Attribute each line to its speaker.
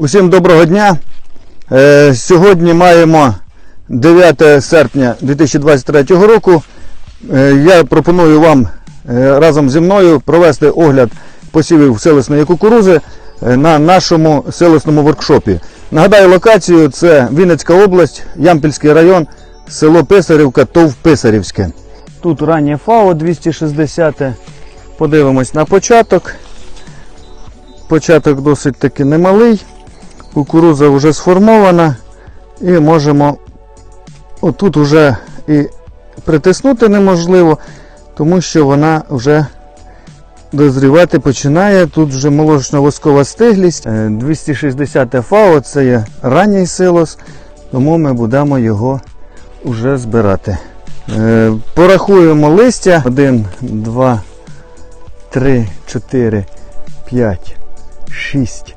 Speaker 1: Усім доброго дня. Е, Сьогодні маємо 9 серпня 2023 року. Е, Я пропоную вам е, разом зі мною провести огляд посівів селесної кукурузи на нашому селесному воркшопі. Нагадаю локацію: це Вінницька область, Ямпільський район, село Писарівка, ТОВ Писарівське. Тут раннє ФАО 260. Подивимось на початок. Початок досить таки немалий. Кукуруза вже сформована. І можемо отут вже і притиснути неможливо, тому що вона вже дозрівати починає. Тут вже молочно-воскова стиглість. Е, 260 ФАО це є ранній силос, тому ми будемо його вже збирати. Е, Порахуємо листя. 1, 2, 3, 4, 5, 6,